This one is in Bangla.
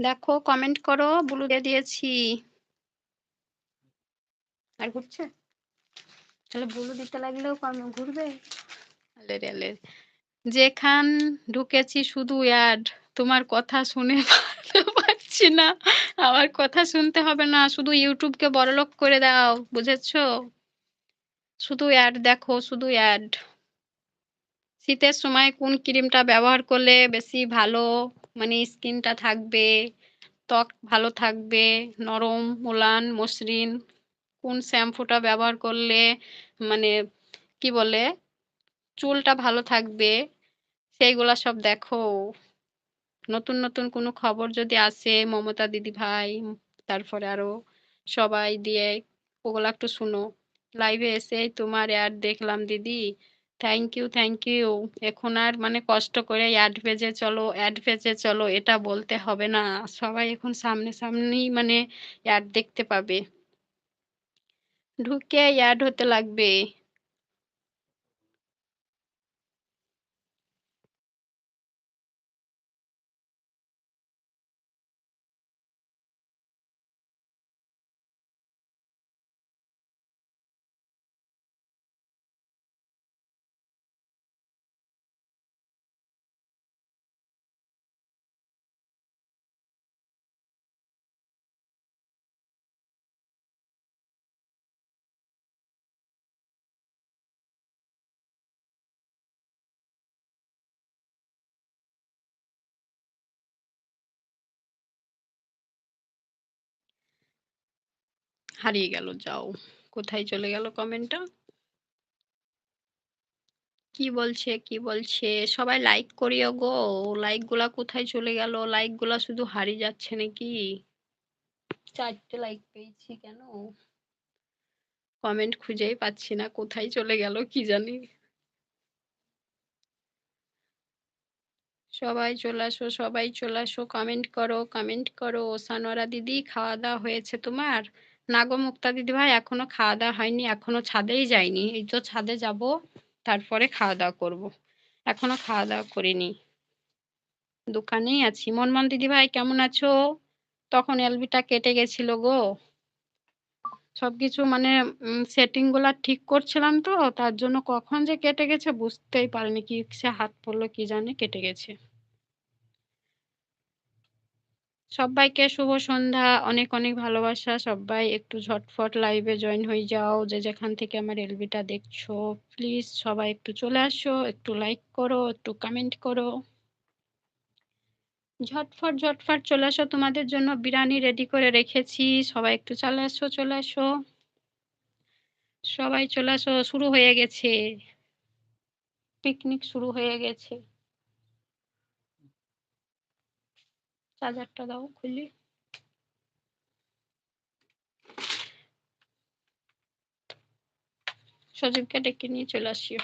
দেখো কমেন্ট করো ব্লু দিয়ে দিয়েছি। আর ঘুরছে? তাহলে ব্লু দিতে লাগলেও কম- ঘুরবে? যেখান ঢুকেছি শুধু অ্যাড তোমার কথা শুনে পাচ্ছি না। আমার কথা শুনতে হবে না। শুধু ইউটিউবকে বড়লোক করে দাও, বুঝেছ? শুধু অ্যাড দেখো, শুধু অ্যাড শীতের সময় কোন ক্রিমটা ব্যবহার করলে বেশি ভালো? মানে স্কিনটা থাকবে, ত্বক ভালো থাকবে, নরম, মোলান, মসৃণ, কোন শ্যাম্পুটা ব্যবহার করলে মানে কি বলে, চুলটা ভালো থাকবে, সেইগুলা সব দেখো। নতুন নতুন কোনো খবর যদি আসে, মমতা দিদি ভাই, তারপরে আরও সবাই দিয়ে, ওগুলা একটু শুনো। লাইভে এসে তোমার অ্যাড দেখলাম দিদি। থ্যাংক ইউ থ্যাংক ইউ এখন আর মানে কষ্ট করে অ্যাড পেজে চলো অ্যাড পেজে চলো, এটা বলতে হবে না। সবাই এখন সামনে সামনেই মানে অ্যাড দেখতে পাবে। ঢুকে অ্যাড হতে লাগবে। হারিয়ে গেল, যাও। কোথায় চলে গেল কমেন্টটা কি বলছে কি বলছে? সবাই লাইক করিও গো। লাইকগুলা কোথায় চলে গেল? লাইকগুলা শুধু হারিয়ে যাচ্ছে নাকি? চারটে লাইক পেয়েছি কেন? কমেন্ট খুঁজেই পাচ্ছি না, কোথায় চলে গেল কি জানি? সবাই চলে আসো, সবাই চলে আসো। কমেন্ট করো কমেন্ট করো। সানোয়ারা দিদি, খাওয়া দাওয়া হয়েছে তোমার? না গো মুক্তা দিদি ভাই এখনও খাওয়া দাওয়া হয়নি, এখনও ছাদেই যাইনি এই তো ছাদে যাব, তারপরে খাওয়া দাওয়া করব। এখনও খাওয়া দাওয়া করিনি। দোকানেই আছি। মনমন দিদি ভাই, কেমন আছো? তখন এলবিটা কেটে গেছিল গো। সবকিছু মানে সেটিংগুলা ঠিক করছিলাম তো, তার জন্য কখন যে কেটে গেছে বুঝতেই পারিনি। কি সে হাত পড়ল, কি জানে কেটে গেছে। সবাইকে শুভ সন্ধ্যা, অনেক অনেক ভালোবাসা। সবাই একটু ঝটফট লাইভে জয়েন হয়ে যাও। যে যেখান থেকে আমার এলবিটা দেখছ প্লিজ সবাই একটু চলে আসো, একটু লাইক করো, একটু কমেন্ট করো। ঝটফট ঝটফট চলে আসো। তোমাদের জন্য বিরিয়ানি রেডি করে রেখেছি। সবাই একটু চলে আসো চলে আসো। সবাই চলে আসো, শুরু হয়ে গেছে। পিকনিক শুরু হয়ে গেছে। চার্জারটা দাও খুলি। সজীবকে ডেকে নিয়ে চলে আসিও।